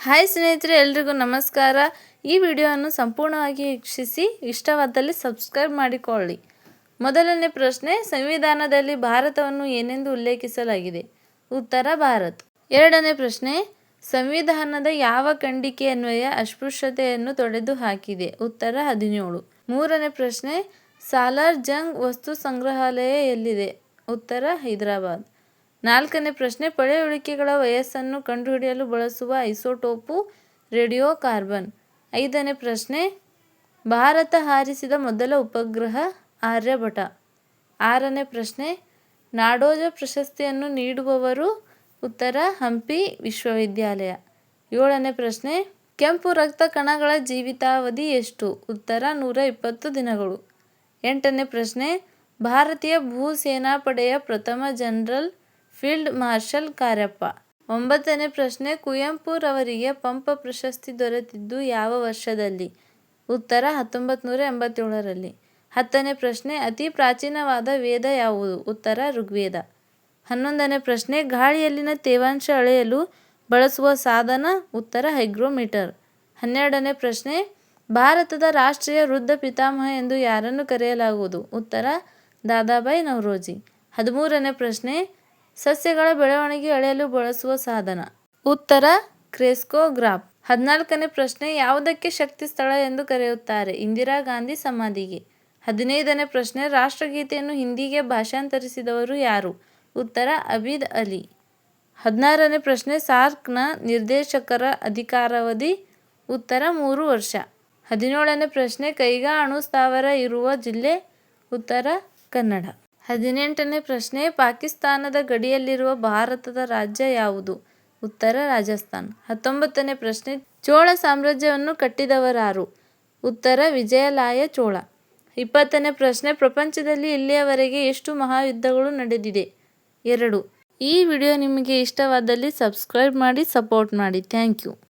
Hi ಸ್ನೇಹಿತರೆ, ಎಲ್ರಿಗೂ ನಮಸ್ಕಾರ. ಈ ವಿಡಿಯೋವನ್ನು ಸಂಪೂರ್ಣವಾಗಿ ವೀಕ್ಷಿಸಿ, ಇಷ್ಟವಾದಲ್ಲಿ ಸಬ್ಸ್ಕ್ರೈಬ್ ಮಾಡಿಕೊಳ್ಳಿ. ಮೊದಲನೇ ಪ್ರಶ್ನೆ, ಸಂವಿಧಾನದಲ್ಲಿ ಭಾರತವನ್ನು ಏನೆಂದು ಉಲ್ಲೇಖಿಸಲಾಗಿದೆ? ಉತ್ತರ, ಭಾರತ್. ಎರಡನೇ ಪ್ರಶ್ನೆ, ಸಂವಿಧಾನದ ಯಾವ ಖಂಡಿಕೆ ಅನ್ವಯ ಅಸ್ಪೃಶ್ಯತೆಯನ್ನು ತೊಡೆದು ಹಾಕಿದೆ? ಉತ್ತರ, ಹದಿನೇಳು. ಮೂರನೇ ಪ್ರಶ್ನೆ, ಸಾಲಾರ್ ಜಂಗ್ ವಸ್ತು ಸಂಗ್ರಹಾಲಯ ಎಲ್ಲಿದೆ? ಉತ್ತರ, ಹೈದರಾಬಾದ್. ನಾಲ್ಕನೇ ಪ್ರಶ್ನೆ ಪಳೆಯುಳಿಕೆಗಳ ವಯಸ್ಸನ್ನು ಕಂಡುಹಿಡಿಯಲು ಬಳಸುವ ಐಸೋಟೋಪು ರೇಡಿಯೋ ಕಾರ್ಬನ್ ಐದನೇ ಪ್ರಶ್ನೆ, ಭಾರತ ಹಾರಿಸಿದ ಮೊದಲ ಉಪಗ್ರಹ ಆರ್ಯಭಟ. ಆರನೇ ಪ್ರಶ್ನೆ, ನಾಡೋಜ ಪ್ರಶಸ್ತಿಯನ್ನು ನೀಡುವವರು ಉತ್ತರ ಹಂಪಿ ವಿಶ್ವವಿದ್ಯಾಲಯ. ಏಳನೇ ಪ್ರಶ್ನೆ, ಕೆಂಪು ರಕ್ತ ಕಣಗಳ ಜೀವಿತಾವಧಿ ಎಷ್ಟು? ಉತ್ತರ, ನೂರ ಇಪ್ಪತ್ತು ದಿನಗಳು. ಎಂಟನೇ ಪ್ರಶ್ನೆ, ಭಾರತೀಯ ಭೂ ಸೇನಾಪಡೆಯ ಪ್ರಥಮ ಜನರಲ್ ಫೀಲ್ಡ್ ಮಾರ್ಷಲ್ ಕಾರ್ಯಪ್ಪ. ಒಂಬತ್ತನೇ ಪ್ರಶ್ನೆ ಕುವೆಂಪುರವರಿಗೆ ಪಂಪ ಪ್ರಶಸ್ತಿ ದೊರೆತಿದ್ದು ಯಾವ ವರ್ಷದಲ್ಲಿ? ಉತ್ತರ ಹತ್ತೊಂಬತ್ತು ನೂರ ಎಂಬತ್ತೇಳರಲ್ಲಿ. ಹತ್ತನೇ ಪ್ರಶ್ನೆ, ಅತಿ ಪ್ರಾಚೀನವಾದ ವೇದ ಯಾವುದು? ಉತ್ತರ, ಋಗ್ವೇದ. ಹನ್ನೊಂದನೇ ಪ್ರಶ್ನೆ, ಗಾಳಿಯಲ್ಲಿನ ತೇವಾಂಶ ಅಳೆಯಲು ಬಳಸುವ ಸಾಧನ? ಉತ್ತರ, ಹೈಗ್ರೋಮೀಟರ್. ಹನ್ನೆರಡನೇ ಪ್ರಶ್ನೆ, ಭಾರತದ ರಾಷ್ಟ್ರೀಯ ವೃದ್ಧ ಪಿತಾಮಹ ಎಂದು ಯಾರನ್ನು ಕರೆಯಲಾಗುವುದು? ಉತ್ತರ ದಾದಾಬಾಯಿ ನವರೋಜಿ. ಹದಿಮೂರನೇ ಪ್ರಶ್ನೆ ಸಸ್ಯಗಳ ಬೆಳವಣಿಗೆ ಅಳೆಯಲು ಬಳಸುವ ಸಾಧನ. ಉತ್ತರ, ಕ್ರೆಸ್ಕೋಗ್ರಾಫ್. ಹದಿನಾಲ್ಕನೇ ಪ್ರಶ್ನೆ, ಯಾವುದಕ್ಕೆ ಶಕ್ತಿ ಸ್ಥಳ ಎಂದು ಕರೆಯುತ್ತಾರೆ? ಇಂದಿರಾ ಗಾಂಧಿ ಸಮಾಧಿಗೆ. ಹದಿನೈದನೇ ಪ್ರಶ್ನೆ, ರಾಷ್ಟ್ರಗೀತೆಯನ್ನು ಹಿಂದಿಗೆ ಭಾಷಾಂತರಿಸಿದವರು ಯಾರು? ಉತ್ತರ, ಅಬೀದ್ ಅಲಿ. ಹದಿನಾರನೇ ಪ್ರಶ್ನೆ, ಸಾರ್ಕ್ನ ನಿರ್ದೇಶಕರ ಅಧಿಕಾರಾವಧಿ. ಉತ್ತರ, ಮೂರು ವರ್ಷ. ಹದಿನೇಳನೇ ಪ್ರಶ್ನೆ ಕೈಗಾ ಅಣು ಸ್ಥಾವರ ಇರುವ ಜಿಲ್ಲೆ. ಉತ್ತರ, ಕನ್ನಡ. ಹದಿನೆಂಟನೇ ಪ್ರಶ್ನೆ, ಪಾಕಿಸ್ತಾನದ ಗಡಿಯಲ್ಲಿರುವ ಭಾರತದ ರಾಜ್ಯ ಯಾವುದು? ಉತ್ತರ, ರಾಜಸ್ಥಾನ್. ಹತ್ತೊಂಬತ್ತನೇ ಪ್ರಶ್ನೆ, ಚೋಳ ಸಾಮ್ರಾಜ್ಯವನ್ನು ಕಟ್ಟಿದವರಾರು? ಉತ್ತರ, ವಿಜಯಲಾಯ ಚೋಳ. ಇಪ್ಪತ್ತನೇ ಪ್ರಶ್ನೆ, ಪ್ರಪಂಚದಲ್ಲಿ ಇಲ್ಲಿಯವರೆಗೆ ಎಷ್ಟು ಮಹಾಯುದ್ಧಗಳು ನಡೆದಿದೆ? ಎರಡು. ಈ ವಿಡಿಯೋ ನಿಮಗೆ ಇಷ್ಟವಾದಲ್ಲಿ ಸಬ್ಸ್ಕ್ರೈಬ್ ಮಾಡಿ, ಸಪೋರ್ಟ್ ಮಾಡಿ. Thank you.